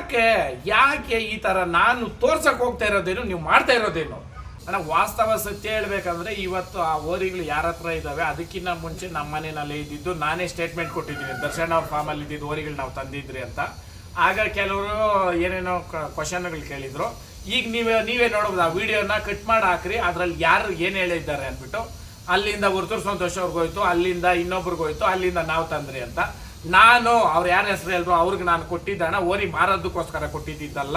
ಯಾಕೆ ಯಾಕೆ ಈ ತರ ನಾನು ತೋರ್ಸಕ್ಕೆ ಹೋಗ್ತಾ ಇರೋದೇನು, ನೀವು ಮಾಡ್ತಾ ಇರೋದೇನು? ಅಣ್ಣ ವಾಸ್ತವ ಸತ್ಯ ಹೇಳ್ಬೇಕಂದ್ರೆ ಇವತ್ತು ಆ ಓರಿಗಳು ಯಾರ ಹತ್ರ ಇದ್ದಾವೆ ಅದಕ್ಕಿಂತ ಮುಂಚೆ ನಮ್ಮ ಮನೆಯಲ್ಲಿ ಇದ್ದಿದ್ದು ನಾನೇ ಸ್ಟೇಟ್ಮೆಂಟ್ ಕೊಟ್ಟಿದ್ದೀನಿ. ದರ್ಶನ್ ಅವ್ರ ಫಾರ್ಮಲ್ಲಿ ಇದ್ದಿದ್ದು ಓರಿಗಳು ನಾವು ತಂದಿದ್ರಿ ಅಂತ. ಆಗ ಕೆಲವರು ಏನೇನೋ ಕ್ವಶನ್ಗಳು ಕೇಳಿದ್ರು. ಈಗ ನೀವೇ ನೀವೇ ನೋಡಬಹುದು ಆ ವಿಡಿಯೋನ ಕಟ್ ಮಾಡಿ ಹಾಕ್ರಿ, ಅದ್ರಲ್ಲಿ ಯಾರು ಏನು ಹೇಳಿದ್ದಾರೆ ಅಂದ್ಬಿಟ್ಟು, ಅಲ್ಲಿಂದ ಗುರುತು ಸಂತೋಷ್ ಅವ್ರಿಗೋಯ್ತು ಅಲ್ಲಿಂದ ಇನ್ನೊಬ್ರಿಗೋಯ್ತು ಅಲ್ಲಿಂದ ನಾವು ತಂದ್ರಿ ಅಂತ. ನಾನು, ಅವ್ರು ಯಾರ ಹೆಸರು ಹೇಳಿದ್ರು, ಅವ್ರಿಗೆ ನಾನು ಕೊಟ್ಟಿದ್ದಣ ಓರಿ ಮಾರೋದಕ್ಕೋಸ್ಕರ ಕೊಟ್ಟಿದ್ದಲ್ಲ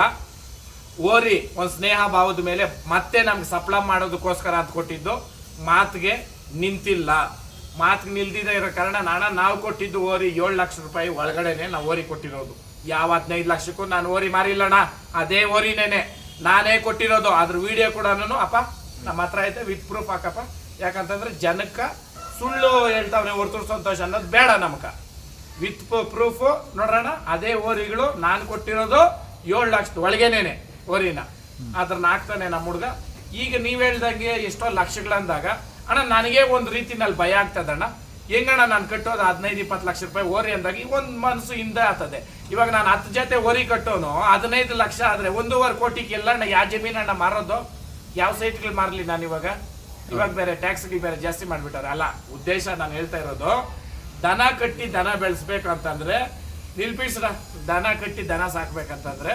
ಓರಿ ಒಂದು ಸ್ನೇಹ ಭಾವದ ಮೇಲೆ ಮತ್ತೆ ನಮ್ಗೆ ಸಪ್ಲ ಮಾಡೋದಕ್ಕೋಸ್ಕರ ಅಂತ ಕೊಟ್ಟಿದ್ದು. ಮಾತಿಗೆ ನಿಂತಿಲ್ಲ. ಮಾತಿಗೆ ನಿಲ್ದಿದೆ ಇರೋ ಕಾರಣ ನಾನು, ನಾವು ಕೊಟ್ಟಿದ್ದು ಓರಿ ಏಳು ಲಕ್ಷ ರೂಪಾಯಿ ಒಳಗಡೆನೆ ನಾವು ಓರಿ ಕೊಟ್ಟಿರೋದು. ಯಾವ ಹದಿನೈದು ಲಕ್ಷಕ್ಕೂ ನಾನು ಓರಿ ಮಾರಿಲ್ಲಣ್ಣ. ಅದೇ ಓರಿನೇನೆ. ನಾನೇ ಕೊಟ್ಟಿರೋದು. ಅದ್ರ ವಿಡಿಯೋ ಕೂಡ ಅಪ್ಪ ನಮ್ಮ ಹತ್ರ ಐತೆ, ವಿತ್ ಪ್ರೂಫ್ ಹಾಕಪ್ಪ. ಯಾಕಂತಂದ್ರೆ ಜನಕ್ಕೆ ಸುಳ್ಳು ಹೇಳ್ತಾವ್ರೆ ಹೊರತು ಸಂತೋಷ ಅನ್ನೋದು ಬೇಡ ನಮ್ಕ ವಿತ್ ಪ್ರೂಫ್ ನೋಡ್ರಣ ಅದೇ ಓರಿಗಳು ನಾನು ಕೊಟ್ಟಿರೋದು ಏಳು ಲಕ್ಷದ ಒಳಗೇನೇನೆ ಓರಿನ. ಅದ್ರ ಹಾಕ್ತಾನೆ ನಮ್ಮ ಹುಡುಗ. ಈಗ ನೀವು ಹೇಳ್ದಂಗೆ ಎಷ್ಟೋ ಲಕ್ಷಗಳಂದಾಗ ಅಣ್ಣ, ನನಗೆ ಒಂದು ರೀತಿನಲ್ಲಿ ಭಯ ಆಗ್ತದಣ್ಣ. ಹೆಂಗಣ್ಣ ನಾನು ಕಟ್ಟೋದು ಹದಿನೈದು, ಇಪ್ಪತ್ತು ಲಕ್ಷ ರೂಪಾಯಿ ಓರಿ ಅಂದಾಗ ಈಗ ಒಂದು ಮನಸ್ಸು ಹಿಂದೆ ಆಗ್ತದೆ. ಇವಾಗ ನಾನು ಹತ್ತು ಜೊತೆ ಓರಿ ಕಟ್ಟೋನು, ಹದಿನೈದು ಲಕ್ಷ ಆದ್ರೆ ಒಂದೂವರೆ ಕೋಟಿಗೆ ಎಲ್ಲ ಯಾವ ಜಮೀನಣ್ಣ ಮಾರೋದು? ಯಾವ ಸೈಟ್ಗಳು ಮಾರಲಿ ನಾನು ಇವಾಗ? ಇವಾಗ ಬೇರೆ ಟ್ಯಾಕ್ಸ್ಗಳು ಬೇರೆ ಜಾಸ್ತಿ ಮಾಡಿಬಿಟ್ಟಾರೆ ಅಲ್ಲ, ಉದ್ದೇಶ ನಾನು ಹೇಳ್ತಾ ಇರೋದು ದನ ಕಟ್ಟಿ ದನ ಬೆಳೆಸ್ಬೇಕು ಅಂತಂದ್ರೆ ನಿಲ್ಪಿಸ್ರ ದನ ಕಟ್ಟಿ ದನ ಸಾಕ್ಬೇಕಂತಂದ್ರೆ,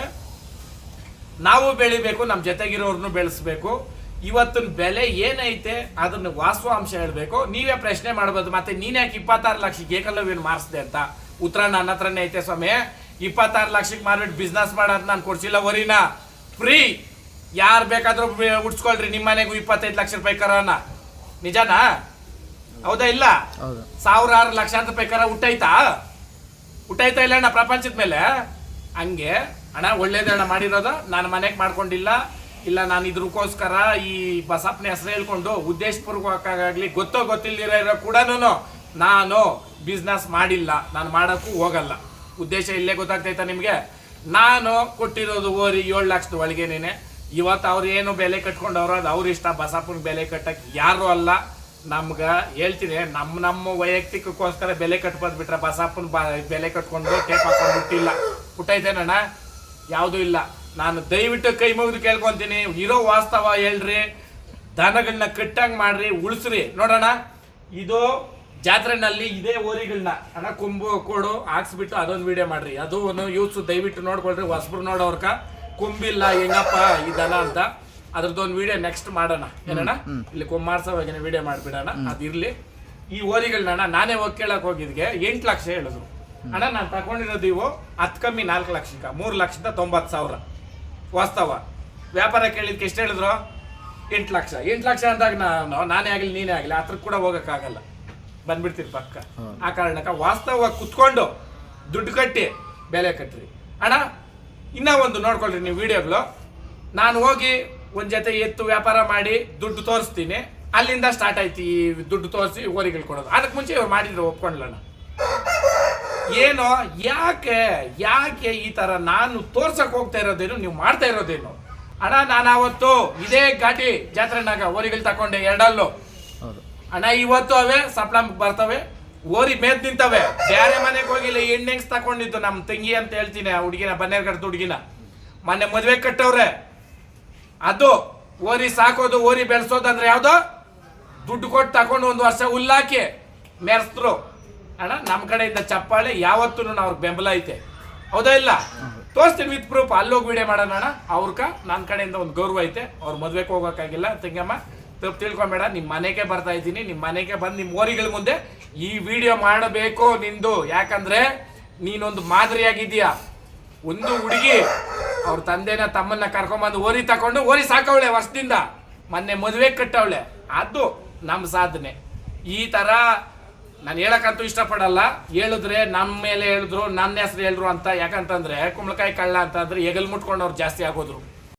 ನಾವು ಬೆಳಿಬೇಕು ನಮ್ಮ ಜೊತೆಗಿರೋರ್ನು ಬೆಳೆಸ್ಬೇಕು. ಇವತ್ತಿನ ಬೆಲೆ ಏನೈತೆ, ಅದನ್ನ ವಾಸ್ತವಾಂಶ ಹೇಳಬೇಕು. ನೀವೇ ಪ್ರಶ್ನೆ ಮಾಡ್ಬೋದು, ಮತ್ತೆ ನೀನ್ ಯಾಕೆ ಇಪ್ಪತ್ತಾರು ಲಕ್ಷಕ್ಕೆ ಏಕಲವ್ಯನ ಮಾರಿಸ್ದೆ ಅಂತ. ಉತ್ತರ ನನ್ನ ಹತ್ರನೇ ಐತೆ ಸ್ವಾಮಿ. ಇಪ್ಪತ್ತಾರು ಲಕ್ಷಕ್ಕೆ ಮಾರ್ಬಿಟ್ಟು ಬಿಸ್ನೆಸ್ ಮಾಡೋದು ನಾನು ಕೊಡ್ಸಿಲ್ಲ, ವರಿನ. ಫ್ರೀ. ಯಾರು ಬೇಕಾದರೂ ಉಡ್ಸ್ಕೊಳ್ರಿ ನಿಮ್ಮ ಮನೆಗೂ ಇಪ್ಪತ್ತೈದು ಲಕ್ಷ ರೂಪಾಯಿ ಕರೋನಾ. ನಿಜನಾ? ಹೌದಾ ಇಲ್ಲ? ಸಾವಿರಾರು ಲಕ್ಷಾಂತರ ರೂಪಾಯಿ ಕರ ಹುಟ್ಟೈತಾ? ಹುಟ್ಟೈತಾ ಇಲ್ಲ ಅಣ್ಣ ಪ್ರಪಂಚದ ಮೇಲೆ? ಹಂಗೆ. ಅಣ್ಣ ಒಳ್ಳೇದಣ್ಣ ಮಾಡಿರೋದು. ನಾನು ಮನೆಗೆ ಮಾಡ್ಕೊಂಡಿಲ್ಲ. ಇಲ್ಲ ನಾನು ಇದ್ರಕ್ಕೋಸ್ಕರ ಈ ಬಸಪ್ಪನ ಹೆಸರು ಹೇಳ್ಕೊಂಡು ಉದ್ದೇಶಪೂರ್ವಕವಾಗಲಿ ಗೊತ್ತೋ ಗೊತ್ತಿಲ್ಲದಿರೋ ಇರೋ ಕೂಡ ನಾನು ಬಿಸ್ನೆಸ್ ಮಾಡಿಲ್ಲ. ನಾನು ಮಾಡೋಕ್ಕೂ ಹೋಗಲ್ಲ. ಉದ್ದೇಶ ಇಲ್ಲೇ ಗೊತ್ತಾಗ್ತೈತಾ ನಿಮಗೆ? ನಾನು ಕೊಟ್ಟಿರೋದು ಓರಿ ಏಳು ಲಕ್ಷದ ಒಳಗೇನೇನೆ. ಇವತ್ತು ಅವ್ರು ಏನು ಬೆಲೆ ಕಟ್ಕೊಂಡವ್ರು ಅದು ಅವ್ರ ಇಷ್ಟ ಬಸಪ್ಪನ ಬೆಲೆ ಕಟ್ಟಕ್ಕೆ ಯಾರು ಅಲ್ಲ. ನಮ್ಗ ಹೇಳ್ತೀನಿ ನಮ್ಮ ನಮ್ಮ ವೈಯಕ್ತಿಕಕ್ಕೋಸ್ಕರ ಬೆಲೆ ಕಟ್ಬೋದು ಬಿಟ್ರೆ ಬಸಪ್ಪನ ಬೆಲೆ ಕಟ್ಕೊಂಡು ಟೇಪ್ ಹಾಕೊಂಡು ಬಿಟ್ಟಿಲ್ಲ ಪುಟ್ಟೈತೇನಣ್ಣ ಯಾವುದೂ ಇಲ್ಲ. ನಾನು ದಯವಿಟ್ಟು ಕೈ ಮುಗಿದು ಕೇಳ್ಕೊಂತೀನಿ. ಇರೋ ವಾಸ್ತವ ಹೇಳ್ರಿ. ದನಗಳನ್ನ ಕಟ್ಟಂಗ್ ಮಾಡ್ರಿ, ಉಳಿಸ್ರಿ. ನೋಡೋಣ ಇದು ಜಾತ್ರೆನಲ್ಲಿ ಇದೇ ಓರಿಗಳನ್ನ ಅಣ್ಣ, ಕೊಂಬು ಕೊಡು, ಹಾಕ್ಸ್ಬಿಟ್ಟು ಅದೊಂದು ವಿಡಿಯೋ ಮಾಡ್ರಿ. ಅದು ಒಂದು ಯೂಸ್ ದಯವಿಟ್ಟು ನೋಡ್ಕೊಳ್ರಿ, ಹೊಸಬ್ರು ನೋಡೋರ್ಕ. ಕೊಂಬಿಲ್ಲ, ಹೆಂಗಪ್ಪ ಈ ದನ ಅಂತ. ಅದ್ರದ್ದೊಂದು ವಿಡಿಯೋ ನೆಕ್ಸ್ಟ್ ಮಾಡೋಣ. ಏನಣ್ಣ? ಇಲ್ಲಿ ಕೊಂಬಾರ್ಸೋವಾಗಿನ ವಿಡಿಯೋ ಮಾಡಿಬಿಡೋಣ. ಅದಿರಲಿ. ಈ ಓರಿಗಳನ್ನ ನಾನೇ ಹೋಗಿ ಕೇಳಕ್ ಹೋಗಿದ್ಗೆ ಎಂಟು ಲಕ್ಷ ಹೇಳಿದ್ರು. ಅಣ್ಣ ನಾನು ತಗೊಂಡಿರೋದು ಇವು ಹತ್ತು ಕಮ್ಮಿ ನಾಲ್ಕು ಲಕ್ಷಕ್ಕ ಮೂರು ಲಕ್ಷದ ತೊಂಬತ್ತು ಸಾವಿರ. ವಾಸ್ತವ. ವ್ಯಾಪಾರ ಕೇಳಿದ್ಕೆ ಎಷ್ಟು ಹೇಳಿದ್ರು? ಎಂಟು ಲಕ್ಷ. ಎಂಟು ಲಕ್ಷ ಅಂದಾಗ ನಾನು ನಾನೇ ಆಗಲಿ ನೀನೇ ಆಗಲಿ ಹತ್ರ ಕೂಡ ಹೋಗೋಕ್ಕಾಗಲ್ಲ. ಬಂದ್ಬಿಡ್ತೀರಿ ಪಕ್ಕ. ಆ ಕಾರಣಕ್ಕೆ ವಾಸ್ತವವಾಗಿ ಕುತ್ಕೊಂಡು ದುಡ್ಡು ಕಟ್ಟಿ ಬೆಲೆ ಕಟ್ಟ್ರಿ ಅಣ್ಣ ಇನ್ನೂ ಒಂದು ನೋಡ್ಕೊಳ್ರಿ ನೀವು ವಿಡಿಯೋಗಳು ನಾನು ಹೋಗಿ ಒಂದು ಜೊತೆ ಎತ್ತು ವ್ಯಾಪಾರ ಮಾಡಿ ದುಡ್ಡು ತೋರಿಸ್ತೀನಿ. ಅಲ್ಲಿಂದ ಸ್ಟಾರ್ಟ್ ಆಯ್ತು ಈ ದುಡ್ಡು ತೋರಿಸಿ ಓರಿಗಳು ಕೊಡೋದು. ಅದಕ್ಕೆ ಮುಂಚೆ ಇವ್ರು ಮಾಡಿದ್ರು ಒಪ್ಕೊಂಡ್ಲಣ್ಣ. ಏನೋ ಯಾಕೆ ಯಾಕೆ ಈ ತರ ನಾನು ತೋರ್ಸಕ್ ಹೋಗ್ತಾ ಇರೋದೇನು ನೀವು ಮಾಡ್ತಾ ಇರೋದೇನು? ಅಣ್ಣ ನಾನು ಅವತ್ತು ಇದೇ ಘಾಟಿ ಜಾತ್ರೆನಾಗ ಓರಿಗಳು ತಕೊಂಡೆ ಎರಡಲ್ಲೂ. ಅಣ್ಣ ಇವತ್ತು ಅವೇ ಸಪ್ಲ ಬರ್ತವೆ ಓರಿ ಮೇದ್ ನಿಂತವೆ. ಬೇರೆ ಮನೆಗೆ ಹೋಗಿಲ್ಲ ಎಣ್ಣೆಂಗ್ಸ್ ತಕೊಂಡಿದ್ದು ನಮ್ಮ ತಂಗಿ ಅಂತ ಹೇಳ್ತೀನಿ ಆ ಹುಡುಗಿನ ಬನ್ನೇರ್ಗಡ್ದ ಹುಡುಗಿನ. ಮೊನ್ನೆ ಮದುವೆ ಕಟ್ಟವ್ರೆ. ಅದು ಓರಿ ಸಾಕೋದು, ಓರಿ ಬೆಳೆಸೋದು ಅಂದ್ರೆ ಯಾವ್ದು? ದುಡ್ಡು ಕೊಟ್ಟು ತಗೊಂಡು ಒಂದು ವರ್ಷ ಹುಲ್ಲಾಕಿ ಮೆರೆಸಿದ್ರು. ಅಣ್ಣ ನಮ್ಮ ಕಡೆಯಿಂದ ಚಪ್ಪಾಳೆ ಯಾವತ್ತೂ ಅವ್ರ ಬೆಂಬಲ ಐತೆ. ಹೌದಾ ಇಲ್ಲ? ತೋರಿಸ್ತೀನಿ ವಿತ್ ಪ್ರೂಫ್. ಅಲ್ಲೋಗಿ ವಿಡಿಯೋ ಮಾಡೋಣ ಅಣ್ಣ. ಅವ್ರಕ ನನ್ನ ಕಡೆಯಿಂದ ಒಂದು ಗೌರವ ಐತೆ. ಅವ್ರ ಮದುವೆಗೆ ಹೋಗೋಕ್ಕಾಗಿಲ್ಲ ತಂಗಮ್ಮ ತಪ್ಪು ತಿಳ್ಕೊಬೇಡ. ನಿಮ್ಮ ಮನೆಗೆ ಬರ್ತಾ ಇದ್ದೀನಿ. ನಿಮ್ಮ ಮನೆಗೆ ಬಂದು ನಿಮ್ಮ ಓರಿಗಳ ಮುಂದೆ ಈ ವಿಡಿಯೋ ಮಾಡಬೇಕು ನಿಂದು. ಯಾಕಂದ್ರೆ ನೀನೊಂದು ಮಾದರಿಯಾಗಿದ್ದೀಯ? ಒಂದು ಹುಡುಗಿ ಅವ್ರ ತಂದೆನ ತಮ್ಮನ್ನ ಕರ್ಕೊಂಬಂದು ಓರಿ ತಕೊಂಡು ಓರಿ ಸಾಕವಳೆ ವರ್ಷದಿಂದ. ಮೊನ್ನೆ ಮದುವೆ ಕಟ್ಟವಳೆ. ಅದು ನಮ್ಮ ಸಾಧನೆ. ಈ ತರ ನಾನು ಹೇಳಕ್ಕಂತೂ ಇಷ್ಟಪಡಲ್ಲ. ಹೇಳಿದ್ರೆ ನಮ್ಮ ಮೇಲೆ ಹೇಳಿದ್ರು, ನನ್ನ ಹೆಸರು ಹೇಳಿದ್ರು ಅಂತ. ಯಾಕಂತಂದ್ರೆ ಕುಂಬಳಕಾಯಿ ಕಳ್ಳ ಅಂತಂದ್ರೆ ಎಗಲ್ ಮುಟ್ಕೊಂಡವ್ರು ಜಾಸ್ತಿ ಆಗೋದ್ರು.